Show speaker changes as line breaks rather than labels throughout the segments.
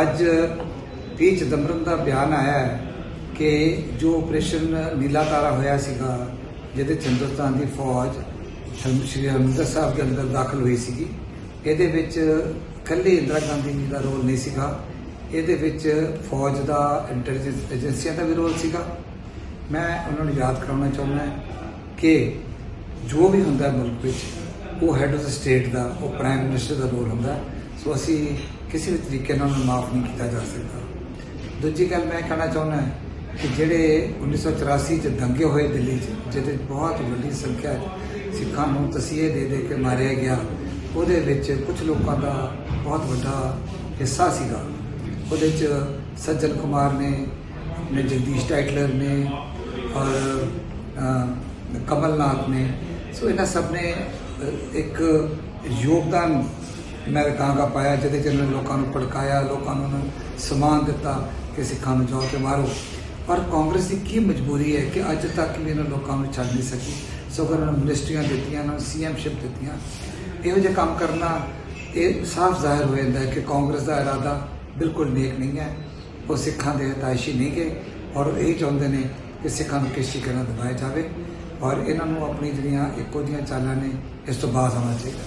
ਅੱਜ ਪੀ ਚਿਦੰਬਰਮ ਦਾ ਬਿਆਨ ਆਇਆ ਹੈ ਕਿ ਜੋ ਆਪਰੇਸ਼ਨ ਨੀਲਾ ਤਾਰਾ ਹੋਇਆ ਸੀਗਾ, ਜਿਹਦੇ 'ਚ ਹਿੰਦੁਸਤਾਨ ਦੀ ਫੌਜ ਸ਼੍ਰੀ ਹਰਿਮੰਦਰ ਸਾਹਿਬ ਦੇ ਅੰਦਰ ਦਾਖਲ ਹੋਈ ਸੀਗੀ, ਇਹਦੇ ਵਿੱਚ ਕੱਲੇ ਇੰਦਰਾ ਗਾਂਧੀ ਜੀ ਦਾ ਰੋਲ ਨਹੀਂ ਸੀਗਾ। ਇਹਦੇ ਵਿੱਚ ਫੌਜ ਦਾ ਇੰਟੈਲੀਜੈਂਸ ਏਜੰਸੀਆਂ ਦਾ ਵੀ ਰੋਲ ਸੀਗਾ। ਮੈਂ ਉਹਨਾਂ ਨੂੰ ਯਾਦ ਕਰਾਉਣਾ ਚਾਹੁੰਦਾ ਕਿ ਜੋ ਵੀ ਹੁੰਦਾ ਮੁਲਕ ਵਿੱਚ, ਉਹ ਹੈਡ ਆਫ ਦ ਸਟੇਟ ਦਾ, ਉਹ ਪ੍ਰਾਈਮ ਮਿਨਿਸਟਰ ਦਾ ਰੋਲ ਹੁੰਦਾ ਸੋ ਅਸੀਂ ਕਿਸੇ ਵੀ ਤਰੀਕੇ ਨਾਲ ਉਹਨੂੰ ਮਾਫ ਨਹੀਂ ਕੀਤਾ ਜਾ ਸਕਦਾ। ਦੂਜੀ ਗੱਲ ਮੈਂ ਕਹਿਣਾ ਚਾਹੁੰਦਾ ਕਿ ਜਿਹੜੇ 1984 ਚ ਦੰਗੇ ਹੋਏ ਦਿੱਲੀ 'ਚ, ਜਿਹਦੇ 'ਚ ਬਹੁਤ ਵੱਡੀ ਸੰਖਿਆ ਸਿੱਖਾਂ ਨੂੰ ਤਸੀਹੇ ਦੇ ਦੇ ਕੇ ਮਾਰਿਆ ਗਿਆ, ਉਹਦੇ ਵਿੱਚ ਕੁਝ ਲੋਕਾਂ ਦਾ ਬਹੁਤ ਵੱਡਾ ਹਿੱਸਾ ਸੀਗਾ। ਉਹਦੇ 'ਚ ਸੱਜਣ ਕੁਮਾਰ ਨੇ ਨੇ ਜਗਦੀਸ਼ ਟਾਈਟਲਰ ਨੇ ਔਰ ਕਮਲਨਾਥ ਨੇ। ਸੋ ਇਹਨਾਂ ਸਭ ਨੇ ਇੱਕ ਯੋਗਦਾਨ ਮੈਂ ਕਾਂਗਾ ਪਾਇਆ, ਜਿਹਦੇ ਚ ਇਹਨਾਂ ਨੇ ਲੋਕਾਂ ਨੂੰ ਭੜਕਾਇਆ, ਲੋਕਾਂ ਨੂੰ ਉਹਨਾਂ ਨੂੰ ਸਮਾਨ ਦਿੱਤਾ ਕਿ ਸਿੱਖਾਂ ਨੂੰ ਜਾਓ ਕੇ ਮਾਰੋ। ਪਰ ਕਾਂਗਰਸ ਦੀ ਕੀ ਮਜਬੂਰੀ ਹੈ ਕਿ ਅੱਜ ਤੱਕ ਵੀ ਇਹਨਾਂ ਲੋਕਾਂ ਨੂੰ ਛੱਡ ਨਹੀਂ ਸਕੀ? ਸਗੋਂ ਉਹਨਾਂ ਨੂੰ ਮਿਨਿਸਟਰੀਆਂ ਦਿੱਤੀਆਂ, ਉਹਨਾਂ ਨੂੰ ਸੀਐਮਸ਼ਿਪ ਦਿੱਤੀਆਂ। ਇਹੋ ਜਿਹੇ ਕੰਮ ਕਰਨਾ, ਇਹ ਸਾਫ਼ ਜ਼ਾਹਿਰ ਹੋ ਜਾਂਦਾ ਹੈ ਕਿ ਕਾਂਗਰਸ ਦਾ ਇਰਾਦਾ ਬਿਲਕੁਲ ਨੇਕ ਨਹੀਂ ਹੈ। ਉਹ ਸਿੱਖਾਂ ਦੇ ਹਤਾਇਸ਼ੀ ਨਹੀਂ ਗਏ ਔਰ ਉਹ ਇਹ ਚਾਹੁੰਦੇ ਨੇ ਕਿ ਸਿੱਖਾਂ ਨੂੰ ਕਿਸੇ ਤਰੀਕੇ ਨਾਲ ਦਬਾਇਆ ਜਾਵੇ ਔਰ ਇਹਨਾਂ ਨੂੰ ਆਪਣੀ ਜਿਹੜੀਆਂ ਇੱਕੋ ਦੀਆਂ ਚਾਲਾਂ ਨੇ, ਇਸ ਤੋਂ ਬਾਅਦ ਆਉਣਾ ਚਾਹੀਦਾ।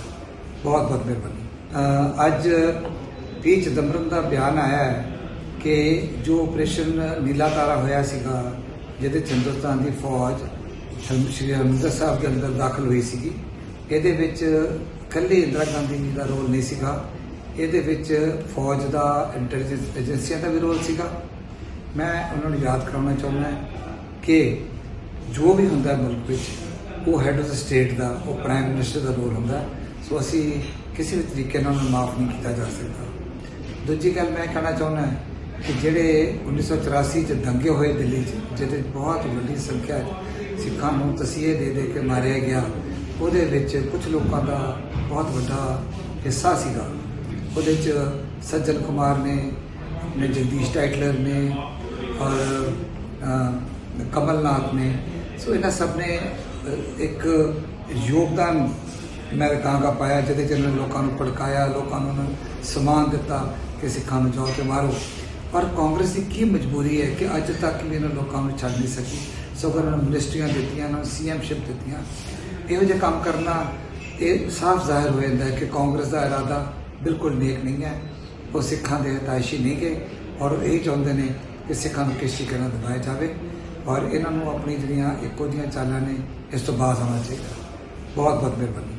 ਬਹੁਤ ਬਹੁਤ ਮਿਹਰਬਾਨੀ। ਅੱਜ ਪੀ ਚਿਦੰਬਰਮ ਦਾ ਬਿਆਨ ਆਇਆ ਹੈ ਕਿ ਜੋ ਆਪਰੇਸ਼ਨ ਨੀਲਾ ਤਾਰਾ ਹੋਇਆ ਸੀਗਾ, ਜਿਹਦੇ 'ਚ ਹਿੰਦੁਸਤਾਨ ਦੀ ਫੌਜ ਸ਼੍ਰੀ ਹਰਿਮੰਦਰ ਸਾਹਿਬ ਦੇ ਅੰਦਰ ਦਾਖਲ ਹੋਈ ਸੀਗੀ, ਇਹਦੇ ਵਿੱਚ ਕੱਲੇ ਇੰਦਰਾ ਗਾਂਧੀ ਜੀ ਦਾ ਰੋਲ ਨਹੀਂ ਸੀਗਾ, ਇਹਦੇ ਵਿੱਚ ਫੌਜ ਦਾ ਇੰਟੈਲੀਜੈਂਸ ਏਜੰਸੀਆਂ ਦਾ ਵੀ ਰੋਲ ਸੀਗਾ। ਮੈਂ ਉਹਨਾਂ ਨੂੰ ਯਾਦ ਕਰਾਉਣਾ ਚਾਹੁੰਦਾ ਕਿ ਜੋ ਵੀ ਹੁੰਦਾ ਮੁਲਕ ਵਿੱਚ, ਉਹ ਹੈਡ ਆਫ ਦ ਸਟੇਟ ਦਾ, ਉਹ ਪ੍ਰਾਈਮ ਮਿਨਿਸਟਰ ਦਾ ਰੋਲ ਹੁੰਦਾ ਸੋ ਅਸੀਂ ਕਿਸੇ ਵੀ ਤਰੀਕੇ ਨਾਲ ਉਹਨੂੰ ਮਾਫ ਨਹੀਂ ਕੀਤਾ ਜਾ ਸਕਦਾ। ਦੂਜੀ ਗੱਲ ਮੈਂ ਕਹਿਣਾ ਚਾਹੁੰਦਾ ਕਿ ਜਿਹੜੇ 1984 ਚ ਦੰਗੇ ਹੋਏ ਦਿੱਲੀ 'ਚ, ਜਿਹਦੇ 'ਚ ਬਹੁਤ ਵੱਡੀ ਸੰਖਿਆ ਸਿੱਖਾਂ ਨੂੰ ਤਸੀਹੇ ਦੇ ਦੇ ਕੇ ਮਾਰਿਆ ਗਿਆ, ਉਹਦੇ ਵਿੱਚ ਕੁਝ ਲੋਕਾਂ ਦਾ ਬਹੁਤ ਵੱਡਾ ਹਿੱਸਾ ਸੀਗਾ। ਉਹਦੇ 'ਚ ਸੱਜਣ ਕੁਮਾਰ ਨੇ ਨੇ ਜਗਦੀਸ਼ ਟਾਈਟਲਰ ਨੇ ਔਰ ਕਮਲਨਾਥ ਨੇ। ਸੋ ਇਹਨਾਂ ਸਭ ਨੇ ਇੱਕ ਯੋਗਦਾਨ ਮੈਂ ਕਹਾਂਗਾ ਪਾਇਆ, ਜਿਹਦੇ ਚ ਇਹਨਾਂ ਨੇ ਲੋਕਾਂ ਨੂੰ ਭੜਕਾਇਆ, ਲੋਕਾਂ ਨੂੰ ਉਹਨਾਂ ਨੂੰ ਸਮਾਨ ਦਿੱਤਾ ਕਿ ਸਿੱਖਾਂ ਨੂੰ ਜਾਓ ਕੇ ਮਾਰੋ। ਪਰ ਕਾਂਗਰਸ ਦੀ ਕੀ ਮਜਬੂਰੀ ਹੈ ਕਿ ਅੱਜ ਤੱਕ ਵੀ ਇਹਨਾਂ ਲੋਕਾਂ ਨੂੰ ਛੱਡ ਨਹੀਂ ਸਕੀ? ਸਗੋਂ ਉਹਨਾਂ ਨੂੰ ਮਿਨਿਸਟਰੀਆਂ ਦਿੱਤੀਆਂ ਉਹਨਾਂ ਨੂੰ ਸੀਐਮਸ਼ਿਪ ਦਿੱਤੀਆਂ। ਇਹੋ ਜਿਹੇ ਕੰਮ ਕਰਨਾ, ਇਹ ਸਾਫ਼ ਜ਼ਾਹਿਰ ਹੋ ਜਾਂਦਾ ਹੈ ਕਿ ਕਾਂਗਰਸ ਦਾ ਇਰਾਦਾ ਬਿਲਕੁਲ ਨੇਕ ਨਹੀਂ ਹੈ। ਉਹ ਸਿੱਖਾਂ ਦੇ ਹਿਤਾਇਸ਼ੀ ਨਹੀਂ ਗਏ ਔਰ ਉਹ ਇਹ ਚਾਹੁੰਦੇ ਨੇ ਕਿ ਸਿੱਖਾਂ ਨੂੰ ਕਿਸੇ ਤਰੀਕੇ ਨਾਲ ਦਬਾਇਆ ਜਾਵੇ ਔਰ ਇਹਨਾਂ ਨੂੰ ਆਪਣੀ ਜਿਹੜੀਆਂ ਇੱਕੋ ਦੀਆਂ ਚਾਲਾਂ ਨੇ, ਇਸ ਤੋਂ ਬਾਅਦ ਆਉਣਾ ਚਾਹੀਦਾ। ਬਹੁਤ ਬਹੁਤ ਮਿਹਰਬਾਨੀ।